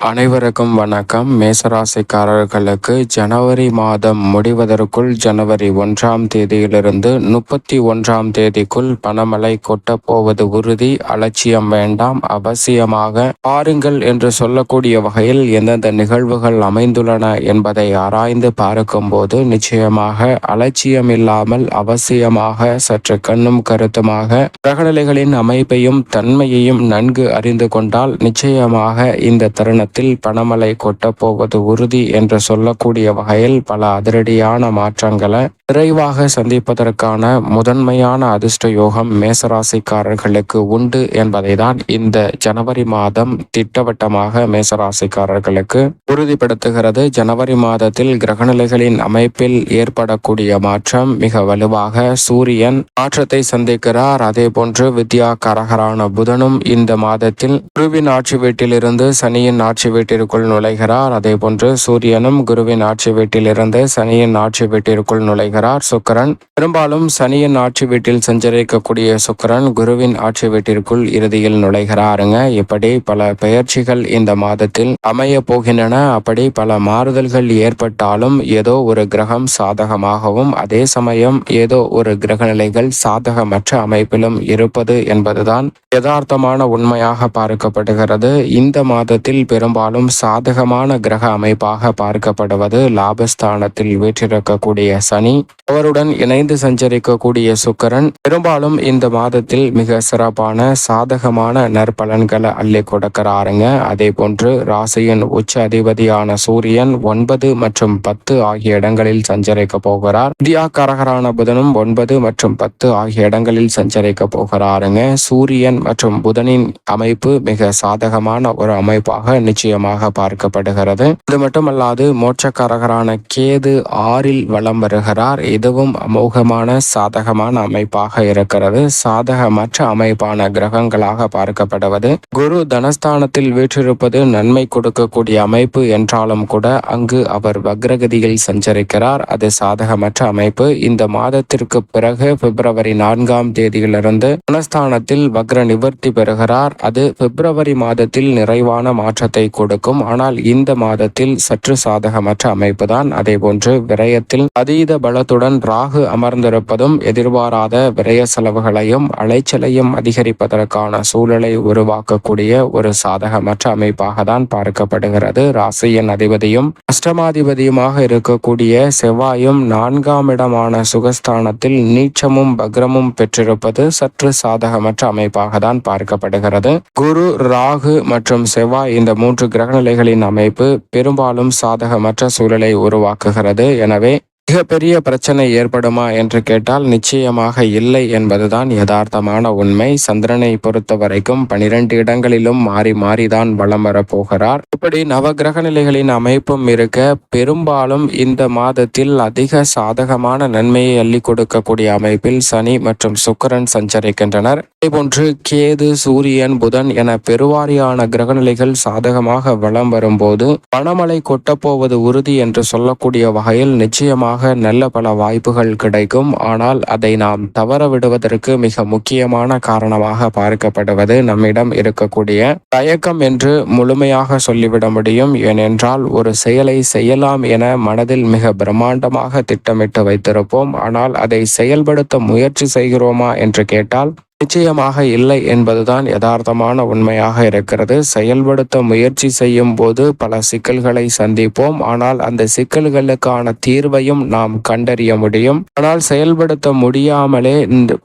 அனைவருக்கும் வணக்கம். மேசராசிக்காரர்களுக்கு ஜனவரி மாதம் முடிவதற்குள் ஜனவரி ஒன்றாம் தேதியிலிருந்து முப்பத்தி ஒன்றாம் தேதிக்குள் பணமழை கொட்டப்போவது உறுதி. அலட்சியம் வேண்டாம். அவசியமாக பாருங்கள் என்று சொல்லக்கூடிய வகையில் எந்தெந்த நிகழ்வுகள் அமைந்துள்ளன என்பதை ஆராய்ந்து பார்க்கும்போது நிச்சயமாக அலட்சியம் இல்லாமல் அவசியமாக சற்று கண்ணும் கருத்துமாக கிரகநிலைகளின் அமைப்பையும் தன்மையையும் நன்கு அறிந்து கொண்டால் நிச்சயமாக இந்த தருணம் நேரத்தில் பணமலை கொட்டப்போவது உறுதி என்று சொல்லக்கூடிய வகையில் பல அதிரடியான மாற்றங்களை விரைவாக சந்திப்பதற்கான முதன்மையான அதிர்ஷ்ட யோகம் மேசராசிக்காரர்களுக்கு உண்டு என்பதை தான் இந்த ஜனவரி மாதம் திட்டவட்டமாக மேசராசிக்காரர்களுக்கு உறுதிப்படுத்துகிறது. ஜனவரி மாதத்தில் கிரகநிலைகளின் அமைப்பில் ஏற்படக்கூடிய மாற்றம் மிக வலுவாக சூரியன் மாற்றத்தை சந்திக்கிறார். அதே போன்று வித்யா கரகரான புதனும் இந்த மாதத்தில் குருவின் ஆட்சி வீட்டிலிருந்து சனியின் ஆட்சி ஆட்சி வீட்டிற்குள் நுழைகிறார். அதே போன்று சூரியனும் குருவின் ஆட்சி வீட்டிலிருந்து சனியின் ஆட்சி வீட்டிற்குள் நுழைகிறார். சுக்கரன் பெரும்பாலும் சனியின் ஆட்சி வீட்டில் சஞ்சரிக்கக்கூடிய சுக்கரன் குருவின் ஆட்சி வீட்டிற்குள் இறுதியில் நுழைகிறாருங்க. இப்படி பல பெயர்ச்சிகள் இந்த மாதத்தில் அமைய போகின்றன. அப்படி பல மாறுதல்கள் ஏற்பட்டாலும் ஏதோ ஒரு கிரகம் சாதகமாகவும் அதே சமயம் ஏதோ ஒரு கிரக நிலைகள் சாதகமற்ற அமைப்பிலும் இருப்பது என்பதுதான் யதார்த்தமான உண்மையாக பார்க்கப்படுகிறது. இந்த மாதத்தில் பெரும் பெரும்பாலும் சாதகமான கிரக அமைப்பாக பார்க்கப்படுவது லாபஸ்தானத்தில் வீற்றிருக்கக்கூடிய சனி. அவருடன் இணைந்து சஞ்சரிக்கக்கூடிய சுக்கரன் பெரும்பாலும் இந்த மாதத்தில் மிக சிறப்பான சாதகமான நற்பலன்களை அள்ளி கொடுக்கிறாருங்க. அதே போன்று ராசியின் உச்ச அதிபதியான சூரியன் ஒன்பது மற்றும் பத்து ஆகிய இடங்களில் சஞ்சரிக்க போகிறார். கரகரான புதனும் ஒன்பது மற்றும் பத்து ஆகிய இடங்களில் சஞ்சரிக்க போகிறாருங்க. சூரியன் மற்றும் புதனின் அமைப்பு மிக சாதகமான ஒரு அமைப்பாக நிச்சயமாக பார்க்கப்படுகிறது. இது மட்டுமல்லாது மோட்சக்காரகரான கேது ஆறில் வலம் வருகிறார். இதுவும் அமோகமான சாதகமான அமைப்பாக இருக்கிறது. சாதகமற்ற அமைப்பான கிரகங்களாக பார்க்கப்படுவது. குரு தனஸ்தானத்தில் வீற்றிருப்பது நன்மை கொடுக்கக்கூடிய அமைப்பு என்றாலும் கூட அங்கு அவர் வக்ரகதியில் சஞ்சரிக்கிறார். அது சாதகமற்ற அமைப்பு. இந்த மாதத்திற்கு பிறகு பிப்ரவரி நான்காம் தேதியிலிருந்து தனஸ்தானத்தில் வக்ர நிவர்த்தி பெறுகிறார். அது பிப்ரவரி மாதத்தில் நிறைவான மாற்றத்தை கொடுக்கும். ஆனால் இந்த மாதத்தில் சற்று சாதகமற்ற அமைப்புதான். அதே போன்று விரயத்தில் அதீத பலத்துடன் ராகு அமர்ந்திருப்பதும் எதிர்பாராத விரய செலவுகளையும் அலைச்சலையும் அதிகரிப்பதற்கான சூழலை உருவாக்கக்கூடிய ஒரு சாதகமற்ற அமைப்பாக தான் பார்க்கப்படுகிறது. ராசியின் அதிபதியும் அஷ்டமாதிபதியுமாக இருக்கக்கூடிய செவ்வாயும் நான்காம் இடமான சுகஸ்தானத்தில் நீச்சமும் பக்ரமும் பெற்றிருப்பது சற்று சாதகமற்ற அமைப்பாக தான் பார்க்கப்படுகிறது. குரு ராகு மற்றும் செவ்வாய் இந்த மூன்று மூன்று கிரகநிலைகளின் அமைப்பு பெரும்பாலும் சாதகமற்ற சூழலை உருவாக்குகிறது. எனவே மிகப்பெரிய பிரச்சனை ஏற்படுமா என்று கேட்டால் நிச்சயமாக இல்லை என்பதுதான் யதார்த்தமான உண்மை. சந்திரனை பொறுத்த வரைக்கும் பனிரெண்டு இடங்களிலும் மாறி மாறிதான் வளம் வரப்போகிறார். இப்படி நவகிரக நிலைகளின் அமைப்பும் இருக்க பெரும்பாலும் இந்த மாதத்தில் அதிக சாதகமான நன்மையை அள்ளி கொடுக்கக்கூடிய அமைப்பில் சனி மற்றும் சுக்கரன் சஞ்சரிக்கின்றனர். இதேபோன்று கேது சூரியன் புதன் என பெருவாரியான கிரகநிலைகள் சாதகமாக வளம் வரும்போது பணமழை கொட்டப்போவது உறுதி என்று சொல்லக்கூடிய வகையில் நிச்சயமாக நிச்சயமாக நல்ல பல வாய்ப்புகள் கிடைக்கும். ஆனால் அதை நாம் தவற விடுவதற்கு மிக முக்கியமான காரணமாக பார்க்கப்படுவது நம்மிடம் இருக்கக்கூடிய தயக்கம் என்று முழுமையாக சொல்லிவிட முடியும். ஏனென்றால் ஒரு செயலை செய்யலாம் என மனதில் மிக பிரம்மாண்டமாக திட்டமிட்டு வைத்திருப்போம். ஆனால் அதை செயல்படுத்த முயற்சி செய்கிறோமா என்று கேட்டால் நிச்சயமாக இல்லை என்பதுதான் யதார்த்தமான உண்மையாக இருக்கிறது. செயல்படுத்த முயற்சி செய்யும் போது பல சிக்கல்களை சந்திப்போம். ஆனால் அந்த சிக்கல்களுக்கான தீர்வையும் நாம் கண்டறிய முடியும். ஆனால் செயல்படுத்த முடியாமலே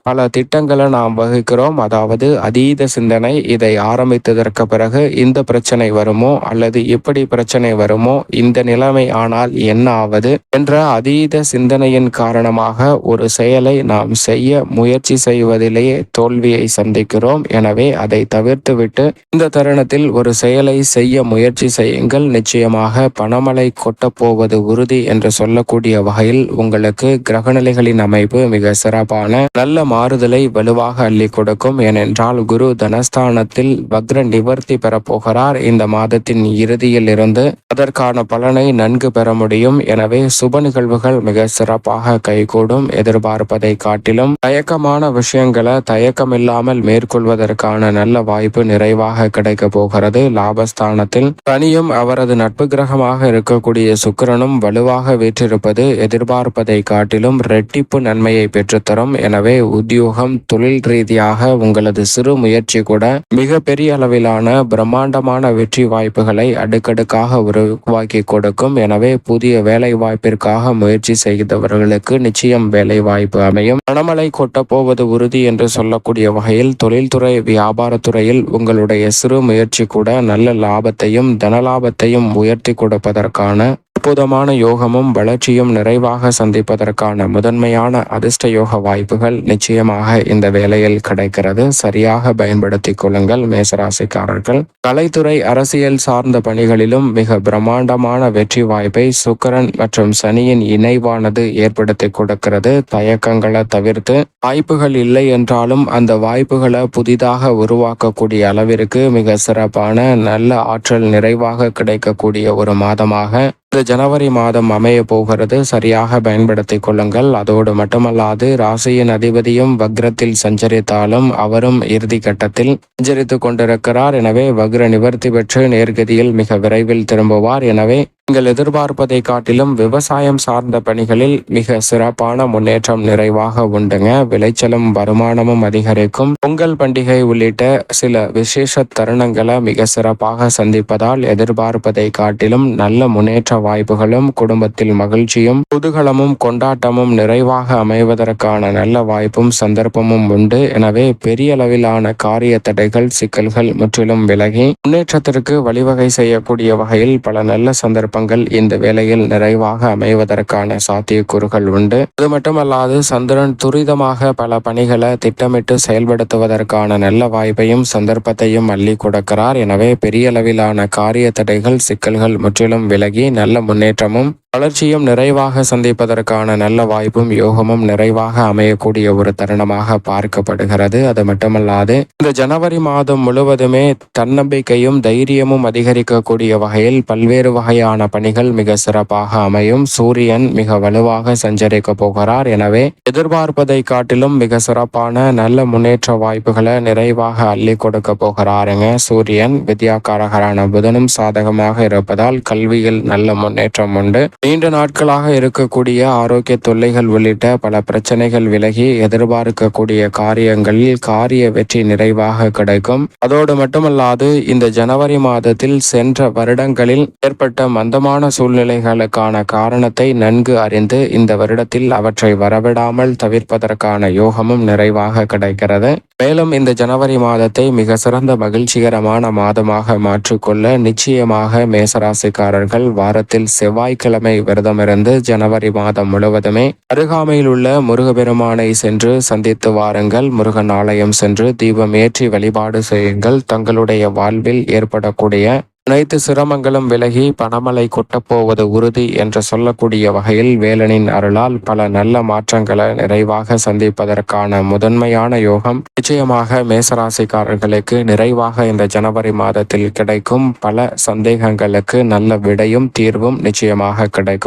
பல திட்டங்களை நாம் வகுக்கிறோம். அதாவது அதீத சிந்தனை இதை ஆரம்பித்ததற்கு பிறகு இந்த பிரச்சனை வருமோ? அல்லது இப்படி பிரச்சனை வருமோ? இந்த நிலைமை ஆனால் என்ன ஆவது என்ற அதீத சிந்தனையின் காரணமாக ஒரு செயலை நாம் செய்ய முயற்சி செய்வதிலேயே தோல்வியை சந்திக்கிறோம். எனவே அதை தவிர்த்துவிட்டு இந்த தருணத்தில் ஒரு செயலை செய்ய முயற்சி செய்யுங்கள். நிச்சயமாக பணமழை கொட்டப்போவது உறுதி என்று சொல்லக்கூடிய வகையில் உங்களுக்கு கிரகநிலைகளின் அமைப்பு மிக சிறப்பான நல்ல மாறுதலை வலுவாக அள்ளி கொடுக்கும். ஏனென்றால் குரு தனஸ்தானத்தில் வக்ர நிவர்த்தி பெறப்போகிறார் இந்த மாதத்தின் இறுதியில் இருந்து அதற்கான பலனை நன்கு பெற முடியும். எனவே சுப நிகழ்வுகள் மிக சிறப்பாக கைகூடும். எதிர்பார்ப்பதை காட்டிலும் தயக்கமான விஷயங்களை தயக்க தயக்கம் இல்லாமல் மேற்கொள்வதற்கான நல்ல வாய்ப்பு நிறைவாக கிடைக்க போகிறது. லாபஸ்தானத்தில் சனியும் அவரது நட்பு கிரகமாக இருக்கக்கூடிய சுக்கிரனும் வலுவாக வீற்றிருப்பது எதிர்பார்ப்பதை காட்டிலும் ரெட்டிப்பு நன்மையை பெற்றுத்தரும். எனவே உத்தியோகம் தொழில் ரீதியாக உங்களது சிறு முயற்சி கூட மிக பெரிய அளவிலான பிரம்மாண்டமான வெற்றி வாய்ப்புகளை அடுக்கடுக்காக உருவாக்கி கொடுக்கும். எனவே புதிய வேலை வாய்ப்பிற்காக முயற்சி செய்தவர்களுக்கு நிச்சயம் வேலை வாய்ப்பு அமையும். மணமலை கொட்டப் போவது உறுதி என்று சொல்ல சொல்லக்கூடிய வகையில் தொழில்துறை வியாபாரத்துறையில் உங்களுடைய சிறு முயற்சி கூட நல்ல லாபத்தையும் தனலாபத்தையும் உயர்த்தி கொடுப்பதற்கான அற்புதமான யோகமும் வளர்ச்சியும் நிறைவாக சந்திப்பதற்கான முதன்மையான அதிர்ஷ்ட யோக வாய்ப்புகள் நிச்சயமாக இந்த வேலையில் கிடைக்கிறது. சரியாக பயன்படுத்திக் கொள்ளுங்கள் மேசராசிக்காரர்கள். கலைத்துறை அரசியல் சார்ந்த பணிகளிலும் மிக பிரம்மாண்டமான வெற்றி வாய்ப்பை சுக்கரன் மற்றும் சனியின் இணைவானது ஏற்படுத்தி கொடுக்கிறது. தயக்கங்களை தவிர்த்து வாய்ப்புகள் இல்லை என்றாலும் அந்த வாய்ப்புகளை புதிதாக உருவாக்கக்கூடிய அளவிற்கு மிக சிறப்பான நல்ல ஆற்றல் நிறைவாக கிடைக்கக்கூடிய ஒரு மாதமாக இந்த ஜனவரி மாதம் அமைய போகிறது. சரியாக பயன்படுத்திக் கொள்ளுங்கள். அதோடு மட்டுமல்லாது ராசியின் அதிபதியும் வக்ரத்தில் சஞ்சரித்தாலும் அவரும் இறுதி கட்டத்தில் சஞ்சரித்துக் கொண்டிருக்கிறார். எனவே வக்ர நிவர்த்தி பெற்று நேர்கதியில் மிக விரைவில் திரும்புவார். எனவே நீங்கள் எதிர்பார்ப்பதை காட்டிலும் விவசாயம் சார்ந்த பணிகளில் மிக சிறப்பான முன்னேற்றம் நிறைவாக உண்டுங்க. விளைச்சலும் வருமானமும் அதிகரிக்கும். பொங்கல் பண்டிகை உள்ளிட்ட சில விசேஷ தருணங்களை மிக சிறப்பாக சந்திப்பதால் எதிர்பார்ப்பதை காட்டிலும் நல்ல முன்னேற்ற வாய்ப்புகளும் குடும்பத்தில் மகிழ்ச்சியும் குதூகலமும் கொண்டாட்டமும் நிறைவாக அமைவதற்கான நல்ல வாய்ப்பும் சந்தர்ப்பமும் உண்டு. எனவே பெரிய அளவிலான காரிய தடைகள் சிக்கல்கள் முற்றிலும் விலகி முன்னேற்றத்திற்கு வழிவகை செய்யக்கூடிய வகையில் பல நல்ல சந்தர்ப்பங்கள் இந்த வேளையில் நிறைவாக அமைவதற்கான சாத்தியக்கூறுகள் உண்டு. அது மட்டுமல்லாது சந்திரன் துரிதமாக பல பணிகளை திட்டமிட்டு செயல்படுத்துவதற்கான நல்ல வாய்ப்பையும் சந்தர்ப்பத்தையும் அள்ளி கொடுக்கிறார். எனவே பெரிய அளவிலான காரிய தடைகள் சிக்கல்கள் முற்றிலும் விலகி நல்ல முன்னேற்றமும் வளர்ச்சியும் நிறைவாக சந்திப்பதற்கான நல்ல வாய்ப்பும் யோகமும் நிறைவாக அமையக்கூடிய ஒரு தருணமாக பார்க்கப்படுகிறது. அது மட்டுமல்லாது இந்த ஜனவரி மாதம் முழுவதுமே தன்னம்பிக்கையும் தைரியமும் அதிகரிக்கக்கூடிய வகையில் பல்வேறு வகையான பணிகள் மிக சிறப்பாக அமையும். சூரியன் மிக வலுவாக சஞ்சரிக்க போகிறார். எனவே எதிர்பார்ப்பதை காட்டிலும் மிக சிறப்பான நல்ல முன்னேற்ற வாய்ப்புகளை நிறைவாக அள்ளி கொடுக்க போகிறாருங்க சூரியன் வித்யாக்காரகரான புதனும் சாதகமாக இருப்பதால் கல்வியில் நல்ல முன்னேற்றம் உண்டு. நீண்ட நாட்களாக இருக்கக்கூடிய ஆரோக்கிய தொல்லைகள் உள்ளிட்ட பல பிரச்சனைகள் விலகி எதிர்பார்க்கக்கூடிய காரியங்களில் காரிய வெற்றி நிறைவாக கிடைக்கும். அதோடு மட்டுமல்லாது இந்த ஜனவரி மாதத்தில் சென்ற வருடங்களில் ஏற்பட்ட மந்தமான சூழ்நிலைகளுக்கான காரணத்தை நன்கு அறிந்து இந்த வருடத்தில் அவற்றை வரவிடாமல் தவிர்ப்பதற்கான யோகமும் நிறைவாக கிடைக்கிறது. மேலும் இந்த ஜனவரி மாதத்தை மிக சிறந்த மகிழ்ச்சிகரமான மாதமாக மாற்றிக்கொள்ள நிச்சயமாக மேசராசிக்காரர்கள் வாரத்தில் செவ்வாய்க்கிழமை விரதமிருந்து ஜனவரி மாதம் முழுவதுமே அருகாமையில் உள்ள முருகபெருமானை சென்று சந்தித்து வாருங்கள். முருகன் ஆலயம் சென்று தீபம் ஏற்றி வழிபாடு செய்யுங்கள். தங்களுடைய வாழ்வில் ஏற்படக்கூடிய அனைத்து சிரமங்களும் விலகி பணமலை கொட்டப்போவது உறுதி என்று சொல்லக்கூடிய வகையில் வேலனின் அருளால் பல நல்ல மாற்றங்களை நிறைவாக சந்திப்பதற்கான முதன்மையான யோகம். நிச்சயமாக மேசராசிக்காரர்களுக்கு நிறைவாக இந்த ஜனவரி மாதத்தில் கிடைக்கும் பல சந்தேகங்களுக்கு நல்ல விடையும் தீர்வும் நிச்சயமாக கிடைக்கும்.